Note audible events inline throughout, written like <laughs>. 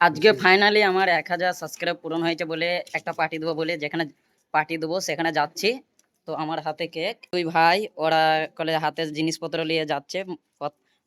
আজকে ফাইনালি আমার এক হাজার সাবস্ক্রাইব পূরণ হয়েছে বলে একটা পার্টি দেবো বলে, যেখানে পার্টি দেবো সেখানে যাচ্ছি। তো আমার হাতে কেক দুই ভাই, ওরা কলে হাতে জিনিসপত্র নিয়ে যাচ্ছে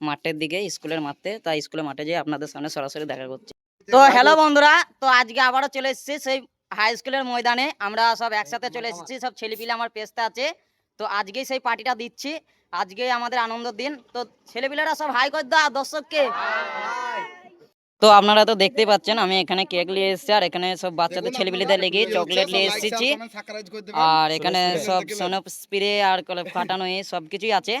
মাঠের দিকে, স্কুলের মাঠে। তাই স্কুলের মাঠে যেয়ে আপনাদের সামনে সরাসরি দেখা করছি। তো হ্যালো বন্ধুরা, তো আজকে আবারও চলে এসেছি সেই হাই স্কুলের ময়দানে। আমরা সব একসাথে চলে এসেছি, সব ছেলেপিলে আমার পেস্তে আছে। তো আজকেই সেই পার্টিটা দিচ্ছি। আজকে আমাদের আনন্দের দিন। তো ছেলেপিলেরা সব হাই করে দা দর্শককে। তো আপনারা তো দেখতেই পাচ্ছেন আমি এখানে কেক নিয়ে এসেছি আর এখানে সব বাচ্চাদের ছেলেপিলেদের লেগে চকলেট নিয়ে এসেছি। আর এখানে সব সোনপ স্প্রে আর কলে ফাটানো এই সব কিছুই আছে।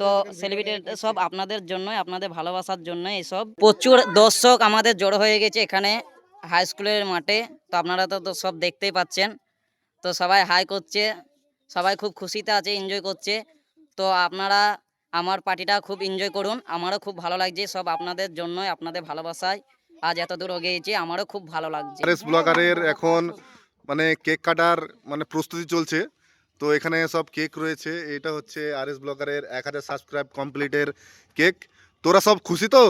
তো সেলিব্রিটি সব আপনাদের জন্য আপনাদের ভালোবাসার জন্য এইসব প্রচুর দর্শক আমাদের জড়ো হয়ে গেছে এখানে হাই স্কুলের মাঠে। তো আপনারা তো সব দেখতেই পাচ্ছেন। তো সবাই হাই করছে সবাই খুব খুশিতে আছে এনজয় করছে। তো আপনারা আমার পার্টিটা খুব এনজয় করুন। আমারও খুব ভালো লাগছে সব আপনাদের জন্য আপনাদের ভালোবাসায়। আজ এত দূর গিয়েছি আমারও খুব ভালো লাগছে। আরএস ব্লগারের এখন মানে কেক কাটার মানে প্রস্তুতি চলছে। তো এখানে সব কেক রয়েছে এটা হচ্ছে আরএস ব্লগারের এক হাজার সাবস্ক্রাইব কমপ্লিটের কেক। তোরা সব খুশি তো?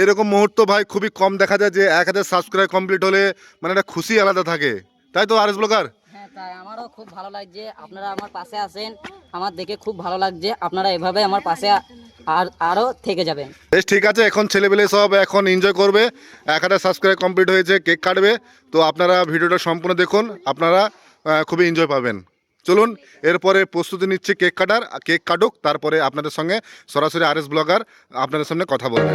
এরকম মুহূর্ত ভাই খুবই কম দেখা যায় যে এক হাজার সাবস্ক্রাইব কমপ্লিট হলে মানে একটা খুশি আলাদা থাকে। তাই তো আরএস ব্লগার হ্যাঁ তাই আমারও খুব ভালো লাগছে। আপনারা আমার পাশে আসেন আমার দেখে খুব ভালো লাগছে। আপনারা এভাবে আমার পাশে আর আরও থেকে যাবেন। বেশ, ঠিক আছে, এখন ছেলেবেলে সব এখন এনজয় করবে। এক হাজার সাবস্ক্রাইব কমপ্লিট হয়েছে, কেক কাটবে। তো আপনারা ভিডিওটা সম্পূর্ণ দেখুন, আপনারা খুবই এনজয় পাবেন। চলুন, এরপরে প্রস্তুতি নিচ্ছে কেক কাটার, কেক কাটুক, তারপরে আপনাদের সঙ্গে সরাসরি আরএস ব্লগার আপনাদের সামনে কথা বলবে।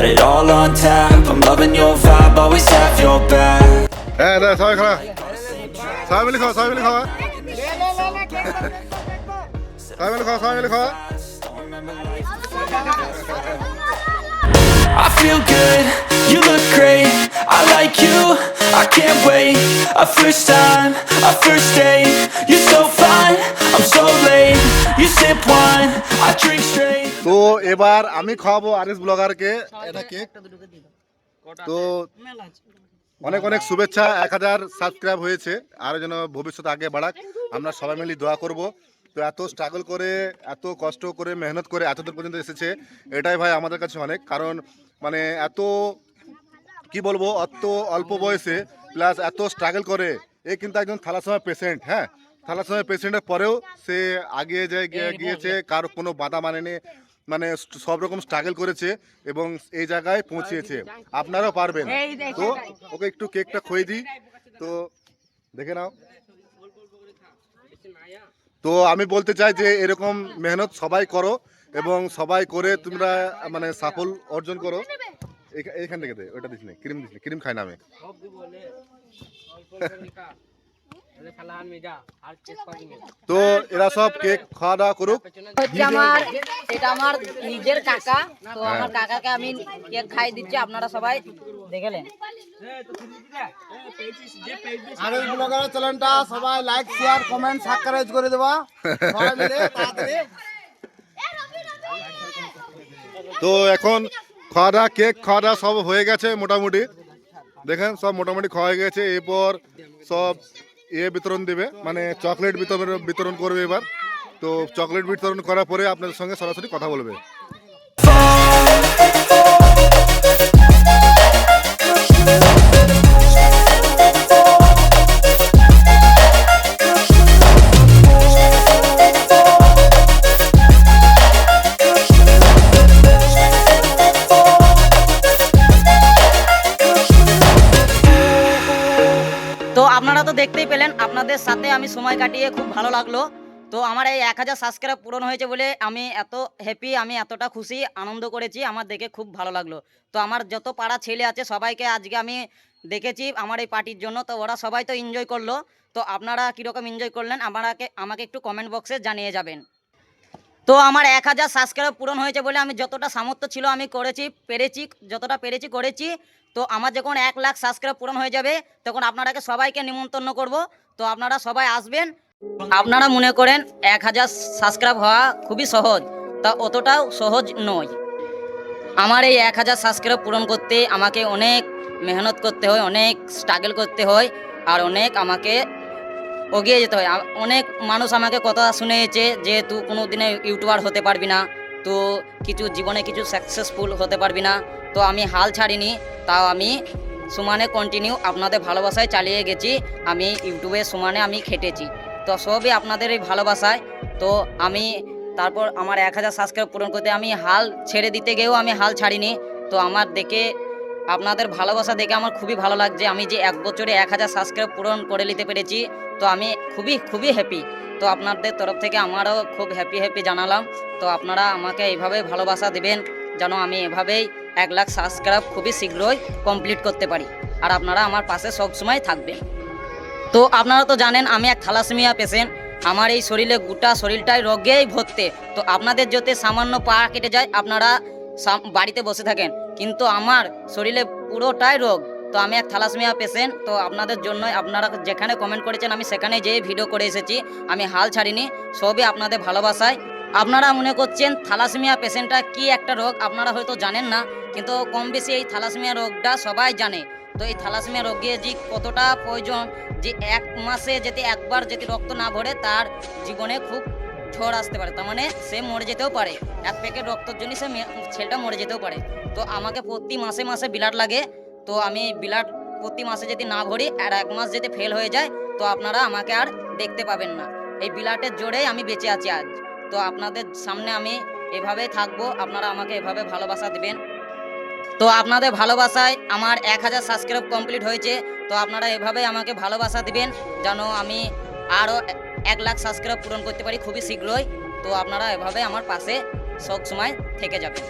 Got it all on tap, I'm loving your vibe, always have your back. Eh, there, sabi khara Sabi likho, sabi likho Sabi likho, sabi likho I feel good, you look great. I like you, I can't wait. A first time, a first date. You're so fine, I'm so late. তো এবার আমি খাওয়াবো RS ব্লগারকে এটা cake. তো অনেক অনেক শুভেচ্ছা, এক হাজার সাবস্ক্রাইব হয়েছে আরও যেন ভবিষ্যতে আগে বাড়াক। আমরা সবাই মিলে দোয়া করব। তো এত স্ট্রাগল করে, এত কষ্ট করে, মেহনত করে এতদূর পর্যন্ত এসেছে, এটাই ভাই আমাদের কাছে অনেক। কারণ মানে এত, কি বলব, অত অল্প বয়সে প্লাস এত স্ট্রাগল করে, এ কিন্তু একজন থালাসময় পেশেন্ট হ্যাঁ? থালাসময় পেশেন্টের পরেও সে আগিয়ে যায় গিয়েছে কারও কোনো বাধা মানেনি মানে সব রকম স্ট্রাগল করেছে এবং এই জায়গায় পৌঁছিয়েছে আপনারাও পারবেন। তো ওকে একটু কেকটা খুঁয়ে দিই। তো দেখে নাও। তো আমি বলতে চাই যে এরকম মেহনত সবাই করো এবং সবাই করে তোমরা মানে সাফল অর্জন করো। এখা- এইখান থেকে দে ওটা দিস নি ক্রিম দিস নি ক্রিম খাই না আমি। <laughs> তো এরা সব কেক খাওয়া দাওয়া করুক। হচ্ছে আমার এটা আমার নিজের কাকা তো আমার কাকাকে আমি কেক খাই দিচ্ছি আপনারা সবাই দেখেলেন। আরএস ব্লগার চ্যানেলটা সবাই লাইক শেয়ার কমেন্ট সাবস্ক্রাইব করে দেবা। সবাই মিলে তাড়াতাড়ি। তো এখন খাওয়া দাওয়া কেক খাওয়া দাওয়া সব হয়ে গেছে মোটামুটি। দেখেন সব মোটামুটি খাওয়া হয়ে গেছে। এরপর সব ইয়ে বিতরণ দেবে মানে চকলেট বিতরণ বিতরণ করবে এবার। তো চকলেট বিতরণ করার পরে আপনাদের সঙ্গে সরাসরি কথা বলবে। দেখতেই পেলেন, আপনাদের সাথে আমি সময় কাটিয়ে খুব ভালো লাগল। তো আমার এই এক হাজার সাবস্ক্রাইব পূরণ হয়েছে বলে আমি এত হ্যাপি আমি এতটা খুশি, আনন্দ করেছি, আমার দেখে খুব ভালো লাগল। তো আমার যত পাড়া ছেলে আছে, সবাইকে আজকে আমি দেখেছি আমার এই পার্টির জন্য, তো ওরা সবাই তো এনজয় করল। তো আপনারা কীরকম এনজয় করলেন, আমাকে আমাকে একটু কমেন্ট বক্সে জানিয়ে যাবেন। তো আমার এক হাজার সাবস্ক্রাইব পূরণ হয়েছে বলে আমি যতটা সামর্থ্য ছিল আমি করেছি, পেরেছি, যতটা পেরেছি করেছি। তো আমার যখন এক লাখ সাবস্ক্রাইব পূরণ হয়ে যাবে, তখন আপনারাকে সবাইকে নিমন্ত্রণ করব। তো আপনারা সবাই আসবেন। আপনারা মনে করেন এক হাজার সাবস্ক্রাইব হওয়া খুবই সহজ, তা অতটাও সহজ নয়। আমার এই এক হাজার সাবস্ক্রাইব পূরণ করতে আমাকে অনেক মেহনত করতে হয়, অনেক স্ট্রাগল করতে হয়, আর অনেক আমাকে এগিয়ে যেতে হয়। অনেক মানুষ আমাকে কথা শুনেছে যে তুই কোনো দিনে ইউটিউবার হতে পারবি না। তো কিছু জীবনে কিছু সাকসেসফুল হতে পারবি না। তো আমি হাল ছাড়িনি। তাও আমি সমানে কন্টিনিউ আপনাদের ভালোবাসায় চালিয়ে গেছি। আমি ইউটিউবে সমানে আমি খেটেছি। তো সবই আপনাদের এই ভালোবাসায়। তো আমি তারপর আমার এক হাজার সাবস্ক্রাইব পূরণ করতে আমি হাল ছেড়ে দিতে গিয়েও আমি হাল ছাড়িনি। তো আমার দেখে আপনাদের ভালোবাসা দেখে আমার খুবই ভালো লাগছে। আমি যে এক বছরে এক হাজার সাবস্ক্রাইব পূরণ করে নিতে পেরেছি, তো আমি খুবই খুবই হ্যাপি তো আপনাদের তরফ থেকে আমারও খুব হ্যাপি হ্যাপি জানালাম। তো আপনারা আমাকে এইভাবে ভালোবাসা দেবেন, যেন আমি এভাবেই এক লাখ সাবস্ক্রাইব খুবই শীঘ্রই কমপ্লিট করতে পারি। আর আপনারা আমার পাশে সবসময় থাকবেন। তো আপনারা তো জানেন, আমি এক থ্যালাসেমিয়া পেশেন্ট আমার এই শরীরে গোটা শরীরটাই রোগেই ভর্তি। তো আপনাদের যদি সামান্য পা কেটে যায়, আপনারা বাড়িতে বসে থাকেন। কিন্তু আমার শরীরে পুরোটাই রোগ। তো আমি এক থালাসমিয়া পেশেন্ট তো আপনাদের জন্য আপনারা যেখানে কমেন্ট করেছেন, আমি সেখানে যেয়ে ভিডিও করে এসেছি। আমি হাল ছাড়িনি, সবই আপনাদের ভালোবাসায়। আপনারা মনে করছেন থালাসমিয়া পেশেন্টটা কি একটা রোগ? আপনারা হয়তো জানেন না, কিন্তু কম বেশি এই থালাসমিয়া রোগটা সবাই জানে। তো এই থ্যালাসেমিয়া রোগে যে কতটা প্রয়োজন, যে এক মাসে যদি একবার যদি রক্ত না ভরে, তার জীবনে খুব ঝড় আসতে পারে, তার মানে সে মরে যেতেও পারে। এক প্যাকেট রক্তর জন্য সে ছেলেটা মরে যেতেও পারে। তো আমাকে প্রতি মাসে মাসে ব্লাড লাগে, তো আমি ব্লাড প্রতি মাসে যদি না ভরি, আর এক মাস যদি ফেল হয়ে যায়, তো আপনারা আমাকে আর দেখতে পাবেন না। এই ব্লাডের জোরেই আমি বেঁচে আছি আজ। তো আপনাদের সামনে আমি এভাবেই থাকব, আপনারা আমাকে এভাবে ভালোবাসা দেবেন। তো আপনাদের ভালোবাসায় আমার এক হাজার সাবস্ক্রাইব কমপ্লিট হয়েছে, তো আপনারা এভাবেই আমাকে ভালোবাসা দিবেন, যেন আমি আরও এক লাখ সাবস্ক্রাইব পূরণ করতে পারি খুবই শীঘ্রই। তো আপনারা এভাবে আমার পাশে সব সময় থেকে যাবেন।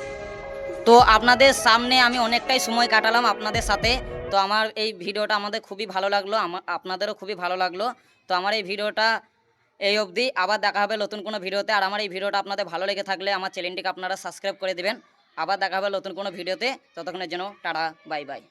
তো আপনাদের সামনে আমি অনেকটাই সময় কাটালাম আপনাদের সাথে। তো আমার এই ভিডিওটা আমাদের খুবই ভালো লাগল, আমার, আপনাদেরও খুবই ভালো লাগল। তো আমার এই ভিডিওটা এই অবধি, আবার দেখা হবে নতুন কোনো ভিডিওতে। আর আমার এই ভিডিওটা আপনাদের ভালো লেগে থাকলে আমার চ্যানেলটিকে আপনারা সাবস্ক্রাইব করে দেবেন। আবার দেখা হবে নতুন কোনো ভিডিওতে। ততক্ষণের জন্য টাটা, বাই বাই।